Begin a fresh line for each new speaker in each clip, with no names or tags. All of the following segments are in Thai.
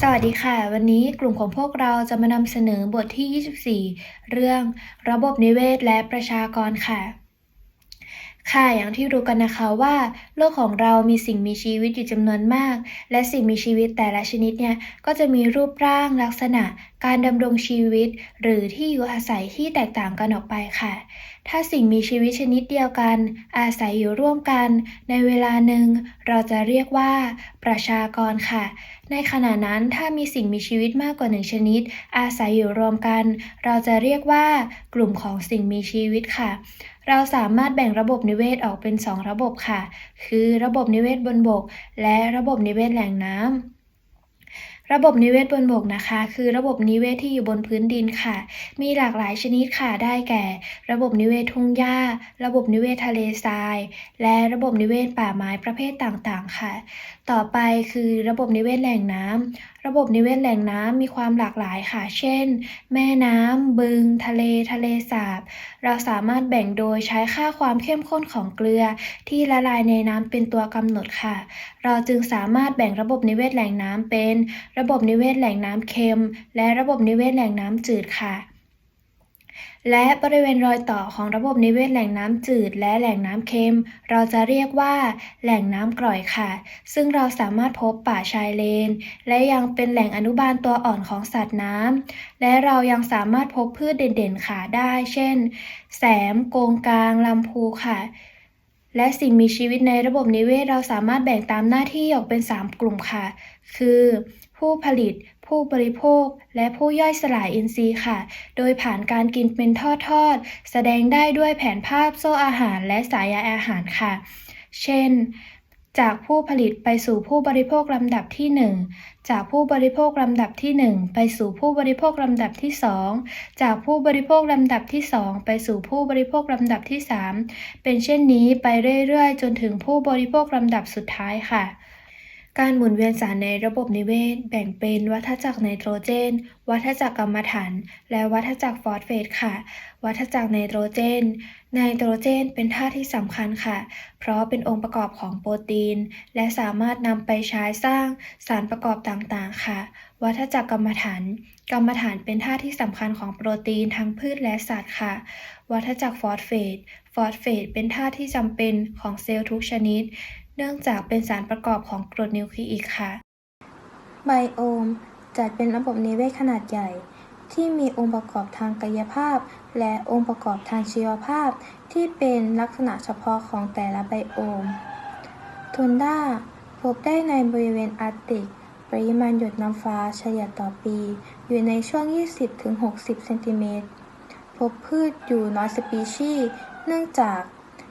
สวัสดีค่ะ วันนี้กลุ่มของพวกเราจะมานำเสนอบทที่ 24 เรื่องระบบนิเวศและประชากรค่ะ ค่ะอย่างที่รู้กันนะคะว่า โลกของเรามีสิ่งมีชีวิตอยู่จำนวนมาก และสิ่งมีชีวิตแต่ละชนิดเนี่ยก็จะมีรูปร่างลักษณะ การดำรงชีวิต หรือที่อยู่อาศัยที่แตกต่างกันออกไปค่ะ ถ้าสิ่งมีชีวิตชนิดเดียวกัน อาศัยอยู่ร่วมกัน ในเวลาหนึ่ง เราจะเรียกว่า ประชากรค่ะ ในขณะนั้นถ้ามีสิ่งมีชีวิตมากกว่าหนึ่งชนิด อาศัยอยู่รวมกัน เราจะเรียกว่ากลุ่มของสิ่งมีชีวิตค่ะ เราสามารถแบ่งระบบนิเวศออกเป็น 2 ระบบค่ะ คือระบบนิเวศบนบก และระบบนิเวศแหล่งน้ำระบบนิเวศบนบกนะคะ คือระบบนิเวศที่อยู่บนพื้นดินค่ะ มีหลากหลายชนิดค่ะได้แก่ ระบบนิเวศทุ่งหญ้า ระบบนิเวศทะเลทราย และระบบนิเวศป่าไม้ประเภทต่างๆ ค่ะ ต่อไปคือระบบนิเวศแหล่งน้ำ ระบบนิเวศแหล่งน้ำมีความหลากหลายค่ะ เช่น แม่น้ำ บึง ทะเล ทะเลสาบ เราสามารถแบ่งโดยใช้ค่าความเข้มข้นของเกลือ ที่ละลายในน้ำเป็นตัวกำหนดค่ะ เราจึงสามารถแบ่งระบบนิเวศแหล่งน้ำเป็น ระบบนิเวศแหล่งน้ำเค็ม และระบบนิเวศแหล่งน้ำจืดค่ะ และบริเวณรอยต่อของระบบนิเวศแหล่งน้ำจืดและแหล่งน้ำเค็ม เราจะเรียกว่า แหล่งน้ำกร่อยค่ะ ซึ่งเราสามารถพบป่าชายเลน และยังเป็นแหล่งอนุบาลตัวอ่อนของสัตว์น้ำและเรายังสามารถพบพืชเด่นๆค่ะได้ เช่น แสม โกงกางลำพูค่ะ และสิ่งมีชีวิตในระบบนิเวศเราสามารถแบ่งตามหน้าที่ออกเป็น 3 กลุ่มค่ะ คือ ผู้ผลิต ผู้บริโภค และผู้ย่อยสลายอินทรีย์ค่ะ โดยผ่านการกินเป็นทอดๆ แสดงได้ด้วยแผนภาพโซ่อาหารและสายอาหารค่ะ เช่น จากผู้ผลิตไปสู่ผู้บริโภคลำดับที่ 1 จากผู้บริโภคลำดับที่ 1 ไปสู่ผู้บริโภคลำดับที่ 2 จากผู้บริโภคลำดับที่ 2 ไปสู่ผู้บริโภคลำดับที่ 3 เป็นเช่นนี้ไปเรื่อยๆ จนถึงผู้บริโภคลำดับสุดท้ายค่ะ การหมุนเวียนสารในระบบนิเวศ แบ่งเป็นวัฏจักรไนโตรเจน วัฏจักรกัมมันถัน และวัฏจักรฟอสเฟตค่ะ วัฏจักรไนโตรเจน ไนโตรเจนเป็นธาตุที่สำคัญค่ะ เพราะเป็นองค์ประกอบของโปรตีน และสามารถนำไปใช้สร้างสารประกอบต่างๆ ค่ะ วัฏจักรกัมมันถันกัมมันถันเป็นธาตุที่สำคัญของโปรตีนทั้งพืชและสัตว์ค่ะ วัฏจักรฟอสเฟต ฟอสเฟตเป็นธาตุที่จำเป็นของเซลล์ทุกชนิด เนื่องจากเป็นสารประกอบของกรดนิวคลีอิกค่ะ
ไบโอม จัดเป็นระบบนิเวศขนาดใหญ่ ที่มีองค์ประกอบทางกายภาพ และองค์ประกอบทางชีวภาพ ที่เป็นลักษณะเฉพาะของแต่ละไบโอมทุนด้าพบได้ในบริเวณอาร์กติก ปริมาณหยดน้ำฟ้าเฉลี่ยต่อปี อยู่ในช่วง 20-60 เซนติเมตร พบพืชอยู่น้อยสปีชีส์เนื่องจาก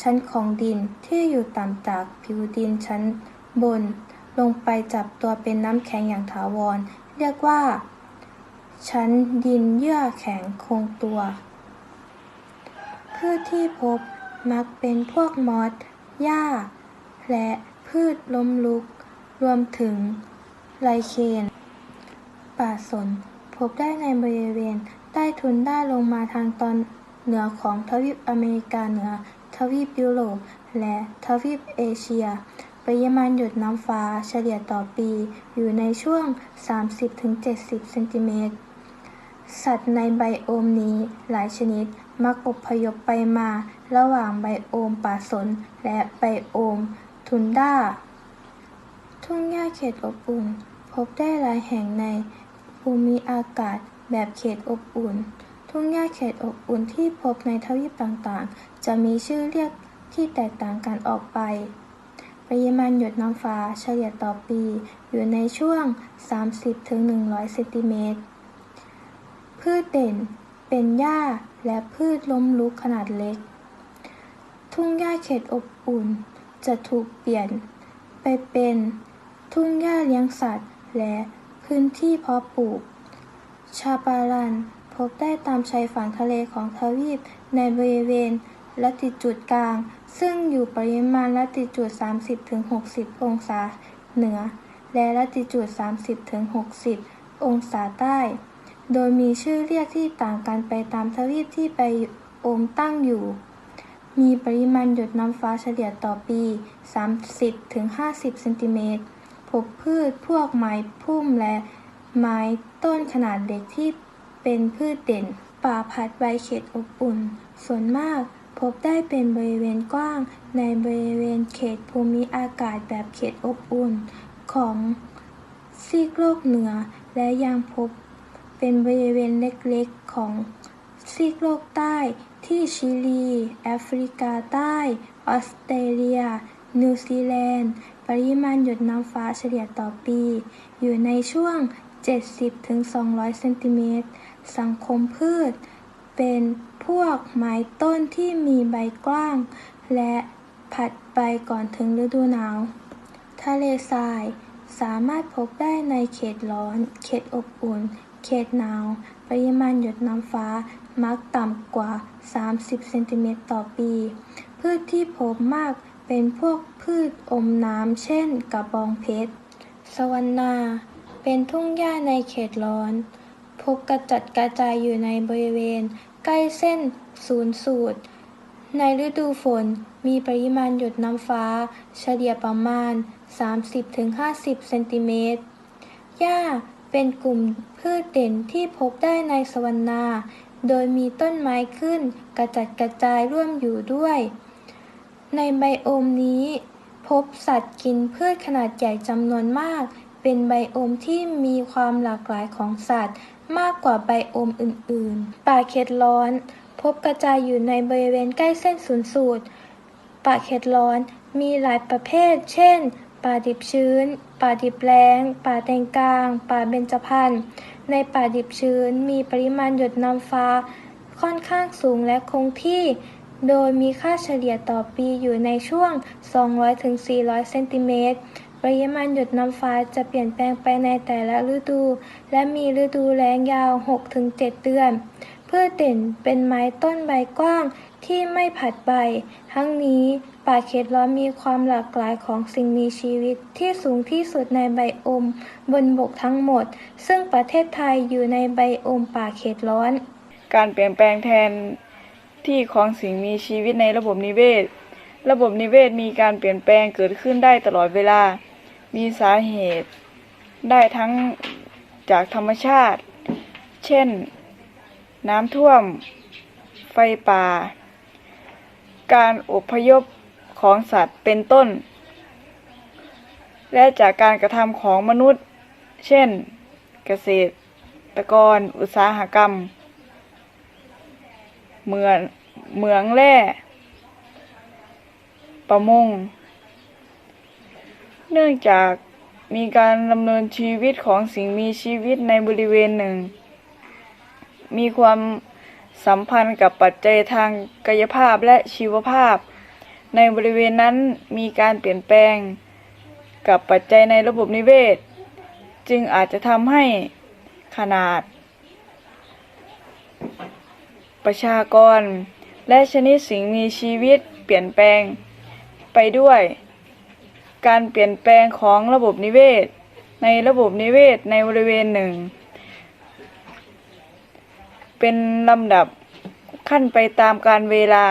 ชั้นของดินที่อยู่ต่ำจากผิวดินชั้นบน ลงไปจับตัวเป็นน้ำแข็งอย่างถาวร เรียกว่า ชั้นดินเยื่อแข็งคงตัวพืชที่พบมักเป็นพวกมอสหญ้า และพืชล้มลุก รวมถึงไลเคนป่าสน พบได้ในบริเวณใต้ทุนด้านลงมาทางตอนเหนือของทวีปอเมริกาเหนือ ทวีปยุโรป และทวีปเอเชีย ปริมาณหยดน้ำฟ้าเฉลี่ยต่อปีอยู่ในช่วง 30-70 เซนติเมตร สัตว์ในไบโอมนี้หลายชนิดมักอพยพไปมาระหว่างไบโอมป่าสน และไบโอม ทุนด้า ทุ่งหญ้าเขตอบอุ่น พบได้หลายแห่งในภูมิอากาศแบบเขตอบอุ่น ทุ่งหญ้าเขตอบอุ่นที่พบในทวีปต่างๆ จะมีชื่อเรียกที่แตกต่างกันออกไป ปริมาณหยดน้ำฟ้าเฉลี่ยต่อปี อยู่ในช่วง 30-100เซนติเมตร พืชเด่นเป็นหญ้าและพืชล้มลุกขนาดเล็ก ทุ่งหญ้าเขตอบอุ่น จะถูกเปลี่ยน ไปเป็นทุ่งหญ้าเลี้ยงสัตว์ และพื้นที่เพาะปลูก ชาปารัน พบได้ตามชายฝั่งทะเลของทวีปในบริเวณลัติจูดกลาง ซึ่งอยู่ปริมาณลัติจูด 30-60 องศาเหนือ และลัติจูด 30-60 องศาใต้ โดยมีชื่อเรียกที่ต่างกันไปตามทวีปที่ไบโอมตั้งอยู่ มีปริมาณหยดน้ำฟ้าเฉลี่ยต่อปี 30-50 เซนติเมตร พบพืชพวกไม้พุ่มและไม้ต้นขนาดเล็กที่ เป็นพืชเด่น ป่าพัดใบเขตอบอุ่น ส่วนมากพบได้เป็นบริเวณกว้าง ในบริเวณเขตภูมิอากาศแบบเขตอบอุ่น ของซีกโลกเหนือ และยังพบเป็นบริเวณเล็กๆของซีกโลกใต้ที่ชิลี แอฟริกาใต้ ออสเตรเลีย นิวซีแลนด์ ปริมาณหยดน้ำฟ้าเฉลี่ยต่อปี อยู่ในช่วง 70-200 เซนติเมตร สังคมพืช เป็นพวกไม้ต้นที่มีใบกว้าง และผัดใบก่อนถึงฤดูหนาว ทะเลทรายสามารถพบได้ในเขตร้อน เขตอบอุ่น เขตหนาว ปริมาณหยดน้ำฟ้ามักต่ำกว่า 30 เซนติเมตรต่อปี พืชที่พบมากเป็นพวกพืชอมน้ำ เช่นกระบองเพชร สวรรณา เป็นทุ่งหญ้าในเขตร้อน พบกระจัดกระจายอยู่ในบริเวณ ใกล้เส้นศูนย์สูตร ในฤดูฝนมีปริมาณหยดน้ำฟ้า เฉลี่ยประมาณ 30-50 เซนติเมตร หญ้าเป็นกลุ่มพืชเด่นที่พบได้ในสวรรณา โดยมีต้นไม้ขึ้นกระจัดกระจายร่วมอยู่ด้วย ในไบโอมนี้ พบสัตว์กินพืชขนาดใหญ่จำนวนมาก เป็นไบโอมที่มีความหลากหลายของสัตว์ มากกว่าไบโอมอื่นๆ ป่าเขตร้อน พบกระจายอยู่ในบริเวณใกล้เส้นศูนย์สูตร ป่าเขตร้อนมีหลายประเภท เช่น ป่าดิบชื้น ป่าดิบแล้ง ป่าแตงกลาง ป่าเบญจพรรณ ในป่าดิบชื้น มีปริมาณหยดน้ำฟ้า ค่อนข้างสูงและคงที่ โดยมีค่าเฉลี่ยต่อปีอยู่ในช่วง 200-400 เซนติเมตร ปริมาณหยดน้ำฟ้าจะเปลี่ยนแปลงไปในแต่ละฤดู และมีฤดูแล้งยาว 6-7 เดือนพืชเด่นเป็นไม้ต้นใบกว้างที่ไม่ผัดใบ ทั้งนี้ป่าเขตร้อนมีความหลากหลายของสิ่งมีชีวิตที่สูงที่สุดในไบโอม บนบกทั้งหมด ซึ่งประเทศไทยอยู่ในไบโอมป่าเขตร้อน
การเปลี่ยนแปลงแทนที่ของสิ่งมีชีวิตในระบบนิเวศ ระบบนิเวศมีการเปลี่ยนแปลงเกิดขึ้นได้ตลอดเวลา มีสาเหตุได้ทั้งจากธรรมชาติ เช่น น้ำท่วม ไฟป่า การอพยพของสัตว์เป็นต้น และจากการกระทำของมนุษย์ เช่น เกษตรกร อุตสาหกรรม เหมืองเหมืองแร่ประมง เนื่องจากมีการดำเนินชีวิตของสิ่งมีชีวิตในบริเวณหนึ่ง มีความสัมพันธ์กับปัจจัยทางกายภาพและชีวภาพ ในบริเวณนั้นมีการเปลี่ยนแปลง กับปัจจัยในระบบนิเวศ จึงอาจจะทำให้ขนาด ประชากร และชนิดสิ่งมีชีวิตเปลี่ยนแปลงไปด้วย การเปลี่ยนแปลงของระบบนิเวศ ในระบบนิเวศในบริเวณหนึ่ง เป็นลำดับขั้นไปตามการเวลา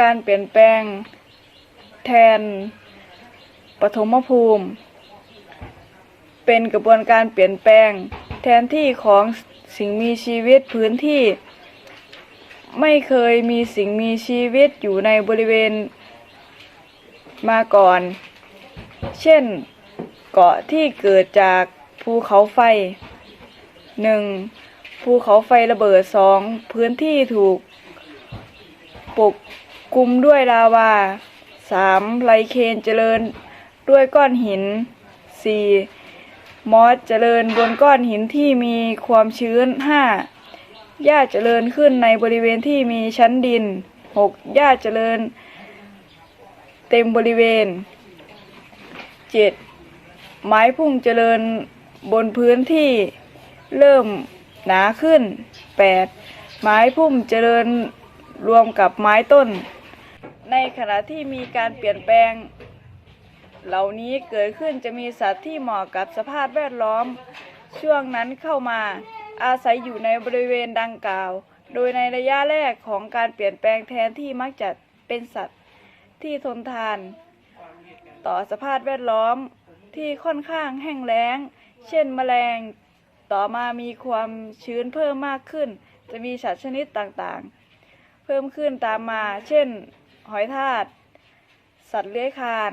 การเปลี่ยนแปลงแทนปฐมภูมิ เป็นกระบวนการเปลี่ยนแปลงแทนที่ของสิ่งมีชีวิตพื้นที่ ไม่เคยมีสิ่งมีชีวิตอยู่ในบริเวณ มาก่อน เช่น เกาะที่เกิดจากภูเขาไฟ 1. ภูเขาไฟระเบิด 2. พื้นที่ถูก ปกคลุมด้วยลาวา 3. ไลเคนเจริญด้วยก้อนหิน 4. มอสเจริญบนก้อนหินที่มีความชื้น 5. หญ้าเจริญขึ้นในบริเวณที่มีชั้นดิน 6. หญ้าเจริญ เต็มบริเวณ 7. ไม้พุ่งเจริญบนพื้นที่เริ่มหนาขึ้น 8. ไม้พุ่มเจริญรวมกับไม้ต้น ในขณะที่มีการเปลี่ยนแปลง เหล่านี้เกิดขึ้นจะมีสัตว์ที่เหมาะกับสภาพแวดล้อม ช่วงนั้นเข้ามาอาศัยอยู่ในบริเวณดังกล่าว โดยในระยะแรกของการเปลี่ยนแปลงแทนที่มักจะเป็นสัตว์ ที่ทนทาน ต่อสภาพแวดล้อมที่ค่อนข้างแห้งแล้ง เช่นแมลง ต่อมามีความชื้นเพิ่มมากขึ้น จะมีสัตว์ชนิดต่างๆ เพิ่มขึ้นตามมา เช่น หอยทากสัตว์เลื้อยคลาน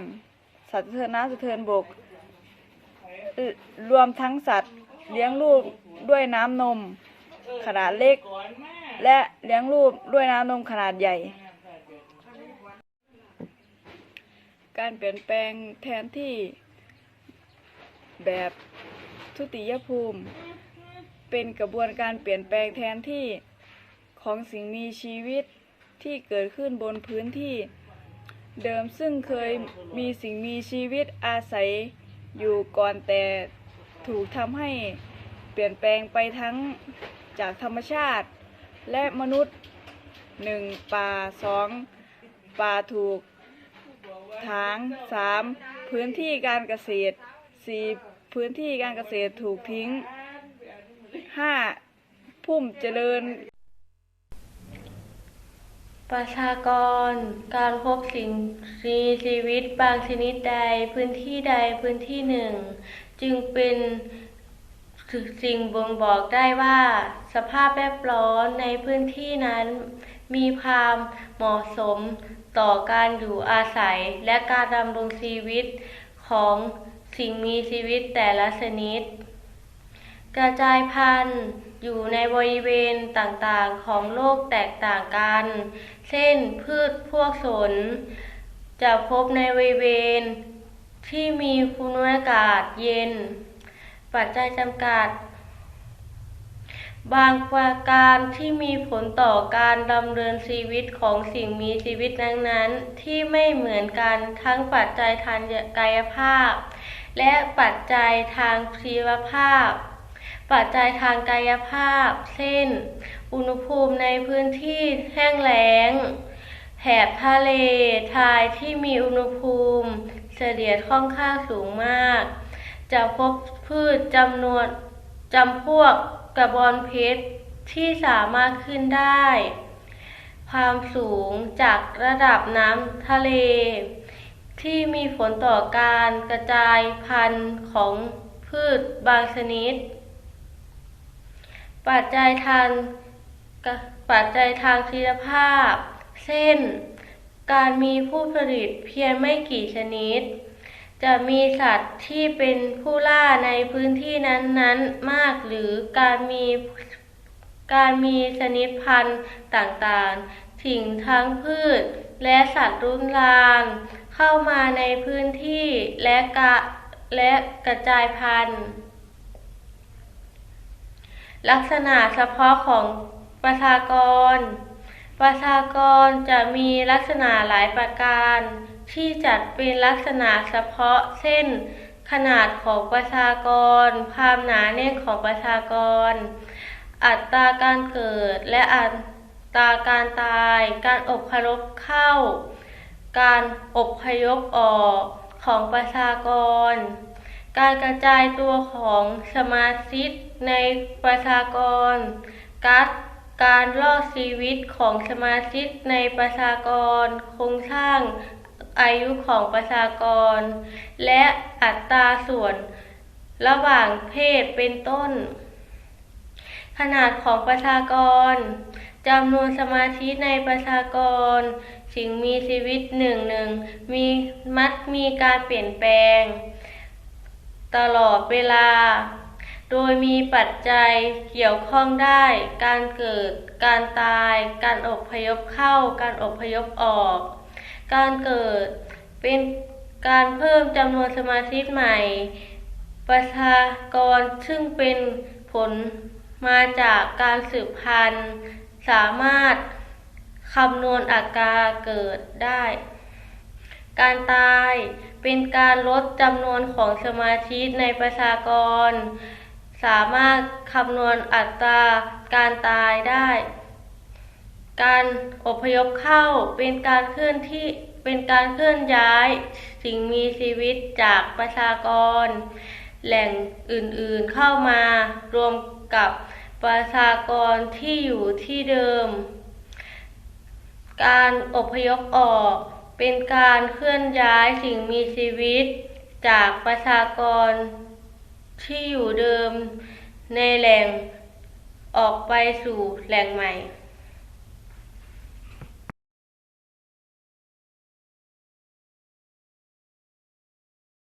สัตว์สะเทินน้ำสะเทินบกเอ่อรวมทั้งสัตว์เลี้ยงลูกด้วยน้ำนมขนาดเล็ก และเลี้ยงลูกด้วยน้ำนมขนาดใหญ่ การเปลี่ยนแปลงแทนที่แบบทุติยภูมิ เป็นกระบวนการเปลี่ยนแปลงแทนที่ของสิ่งมีชีวิตที่เกิดขึ้นบนพื้นที่ เดิมซึ่งเคยมีสิ่งมีชีวิตอาศัยอยู่ก่อนแต่ถูกทำให้เปลี่ยนแปลงไปทั้งจากธรรมชาติ และมนุษย์หนึ่งป่าสองป่าถูก ทางสามพื้นที่การเกษตรสี่พื้นที่การเกษตรถูกทิ้งห้าพุ่มเจริญ
ประชากร การพบสิ่งมีชีวิตบางชนิดใด พื้นที่ใดพื้นที่หนึ่ง จึงเป็นสิ่งบ่งบอกได้ว่า สภาพแวดล้อมในพื้นที่นั้น มีความเหมาะสม ต่อการอยู่อาศัยและการดำรงชีวิตของสิ่งมีชีวิตแต่ละชนิด กระจายพันธุ์อยู่ในบริเวณต่างๆของโลกแตกต่างกัน เช่นพืชพวกสน จะพบในบริเวณที่มีคุณอากาศเย็น ปัจจัยจำกัด บางประการที่มีผลต่อการดำเนินชีวิตของสิ่งมีชีวิตนั้นๆ ที่ไม่เหมือนกันทั้งปัจจัยทางกายภาพ และปัจจัยทางชีวภาพ ปัจจัยทางกายภาพ เช่น อุณหภูมิในพื้นที่แห้งแล้งแถบทะเลทรายที่มีอุณหภูมิเฉลี่ยค่อนข้างสูงมาก จะพบพืชจำนวนจำพวก กระบอนเพชรที่สามารถขึ้นได้ ความสูงจากระดับน้ำทะเล ที่มีผลต่อการกระจายพันธุ์ของพืชบางชนิด ปัจจัยทางปัจจัยทางชีวภาพ เช่น การมีผู้ผลิตเพียงไม่กี่ชนิด จะมีสัตว์ที่เป็นผู้ล่าในพื้นที่นั้นๆมากหรือการมีการมีชนิดพันธุ์ต่างๆ สิ่งทั้งพืชและสัตว์รุนรานเข้ามาในพื้นที่และกะและกระจายพันธุ์ ลักษณะเฉพาะของประชากร ประชากรจะมีลักษณะหลายประการ ที่จัดเป็นลักษณะเฉพาะเช่น ขนาดของประชากร ความหนาแน่นของประชากร อัตราการเกิดและอัตราการตาย การอบพยพเข้า การอบพยพออกของประชากร การกระจายตัวของสมาชิกในประชากรการการรอดชีวิตของสมาชิกในประชากรโครงสร้าง อายุของประชากร และอัตราส่วนระหว่างเพศเป็นต้น ขนาดของประชากรจำนวนสมาชิกในประชากร สิ่งมีชีวิตหนึ่งหนึ่งมีมักมีการเปลี่ยนแปลง ตลอดเวลา โดยมีปัจจัยเกี่ยวข้องได้ การเกิด การตาย การอพยพเข้า การอพยพออก การเกิดเป็นการเพิ่มจำนวนสมาชิกใหม่ ประชากรซึ่งเป็นผลมาจากการสืบพันธุ์ สามารถคำนวณอัตราเกิดได้ การตายเป็นการลดจำนวนของสมาชิกในประชากร สามารถคำนวณอัตราการตายได้ การอพยพเข้าเป็นการเคลื่อนที่เป็นการเคลื่อนย้ายสิ่งมีชีวิตจากประชากร แหล่งอื่นๆเข้ามารวมกับประชากรที่อยู่ที่เดิม การอพยพออกเป็นการเคลื่อนย้ายสิ่งมีชีวิต จากประชากรที่อยู่เดิมในแหล่งออกไปสู่แหล่งใหม่